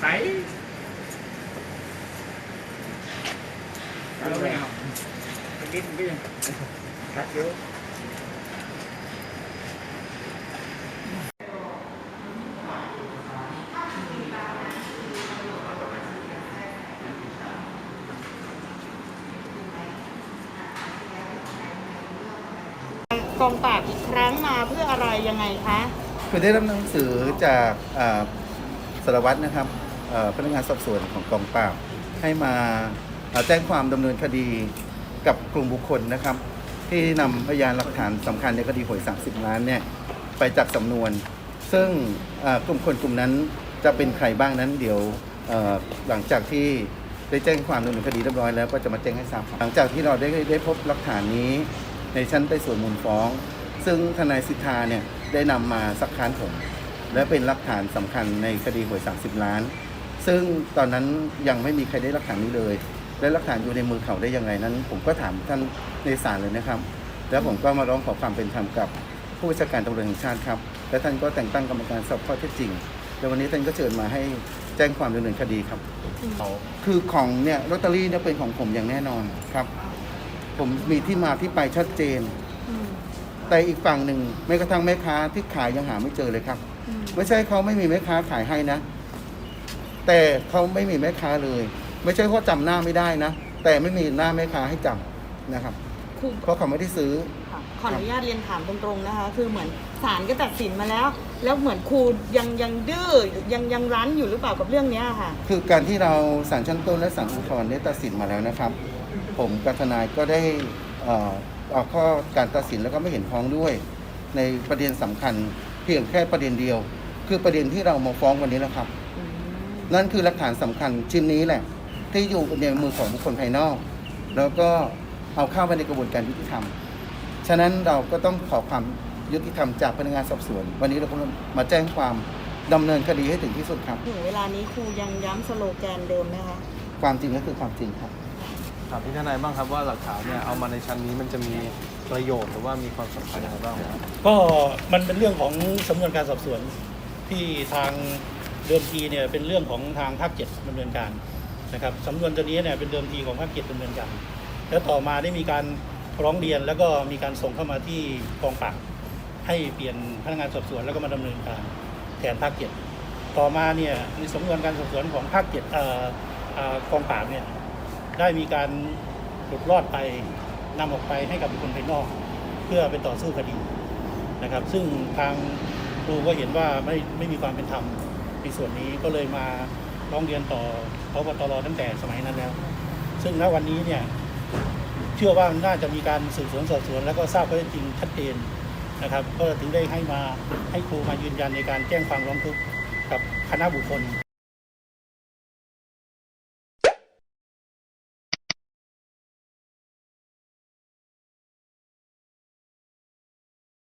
ใสเราไม่เอาไปดิ้นก็ยังคัดเยอะกองปราบอีกครั้งมาเพื่ออะไรยังไงคะ คือได้รับหนังสือจากสารวัตรนะครับ พนักงานสอบสวนของกองปราบให้มาแจ้งความดำเนินคดีกับกลุ่มบุคคลนะครับ ที่นำพยานหลักฐานสำคัญในคดีหวย 30 ล้านเนี่ยไปจากสำนวน ซึ่งกลุ่มคนกลุ่มนั้นจะเป็นใครบ้างนั้นเดี๋ยวหลังจากที่ได้แจ้งความดำเนินคดีเรียบร้อยแล้วก็จะมาแจ้งให้ทราบครับหลังจากที่เราได้ได้พบหลักฐานนี้ในชั้นไต่สวนมูลฟ้อง ซึ่งทนายสิทธาเนี่ยได้นำมาสักค้านผมและเป็นหลักฐานสำคัญในคดีหวย 30 ล้าน ซึ่งตอนนั้นยังไม่มีใครได้หลักฐานนี้เลย และหลักฐานอยู่ในมือเขาได้ยังไงนั้น ผมก็ถามท่านในศาลเลยนะครับ แล้วผมก็มาร้องขอความเป็นธรรมกับผู้บัญชาการตำรวจแห่งชาติครับและท่านก็แต่งตั้งกรรมการสอบข้อเท็จจริงและวันนี้ท่านก็เชิญมาให้แจ้งความดำเนินคดีครับคือของเนี่ยลอตเตอรี่เนี่ยเป็นของผมอย่างแน่นอนครับ ผมมีที่มาที่ไปชัดเจน แต่อีกฝั่งหนึ่งแม้กระทั่งแม่ค้าที่ขายยังหาไม่เจอเลยครับ ไม่ใช่เขาไม่มีแม่ค้าขายให้นะ แต่เขาไม่มีแม่ค้าเลย ไม่ใช่ว่าจำหน้าไม่ได้นะ แต่ไม่มีหน้าแม่ค้าให้จำนะครับ ครู เพราะเขาไม่ได้ซื้อ ค่ะขออนุญาตเรียนถามตรงๆนะคะ คือเหมือนศาลก็ตัดสินมาแล้ว แล้วเหมือนครูยังยังดื้อยังยังรั้นอยู่หรือเปล่ากับเรื่องเนี้ยค่ะ คือการที่เราศาลชั้นต้นและศาลอุทธรณ์ได้ตัดสินมาแล้วนะครับ ผมกับทนายก็ได้เอ่อเอาข้อการตัดสินแล้วก็ไม่เห็นพ้องด้วย ในประเด็นสำคัญเพียงแค่ประเด็นเดียว คือประเด็นที่เรามาฟ้องวันนี้นะครับอืม นั่นคือหลักฐานสำคัญชิ้นนี้แหละ ที่อยู่ในมือของบุคคลภายนอก แล้วก็เอาเข้าไปในกระบวนการยุติธรรม ฉะนั้นเราก็ต้องขอความยุติธรรมจากพนักงานสอบสวน วันนี้เราก็มาแจ้งความดำเนินคดีให้ถึงที่สุดครับถึงเวลานี้ครูยังย้ำสโลแกนเดิมไหมคะความจริงก็คือความจริงครับถามพี่ทนายบ้างครับว่าหลักฐานเนี่ยเอามาในชั้นนี้มันจะมีประโยชน์หรือว่ามีความสำคัญยังไงบ้างครับก็มันเป็นเรื่องของสำนวนการสอบสวนที่ทาง เดิมทีเนี่ยเป็นเรื่องของทางภาคเจ็ดดำเนินการนะครับสำนวนตัวนี้เนี่ยเป็นเดิมทีของภาคเจ็ดดำเนินการ แล้วต่อมาได้มีการร้องเรียนแล้วก็มีการส่งเข้ามาที่กองปราบให้เปลี่ยนพนักงานสอบสวนแล้วก็มาดำเนินการแทนภาคเจ็ดต่อมาเนี่ยในสำนวนการสอบสวนของภาคเจ็ดกองปราบเนี่ยได้มีการหลุดรอดไปนำออกไปให้กับบุคคลภายนอก เพื่อไปต่อสู้คดีนะครับ ซึ่งทางครูก็เห็นว่าไม่ไม่มีความเป็นธรรม ในส่วนนี้ก็เลยมาร้องเรียนต่อพบตรตั้งแต่สมัยนั้นแล้ว ซึ่งณวันนี้เนี่ยเชื่อว่าน่าจะมีการสืบสวนสอบสวน แล้วก็ทราบข้อเท็จจริงชัดเจนนะครับ ก็ถึงได้ให้มาให้ครูมายืนยันในการแจ้งความร้องทุกข์กับคณะบุคคล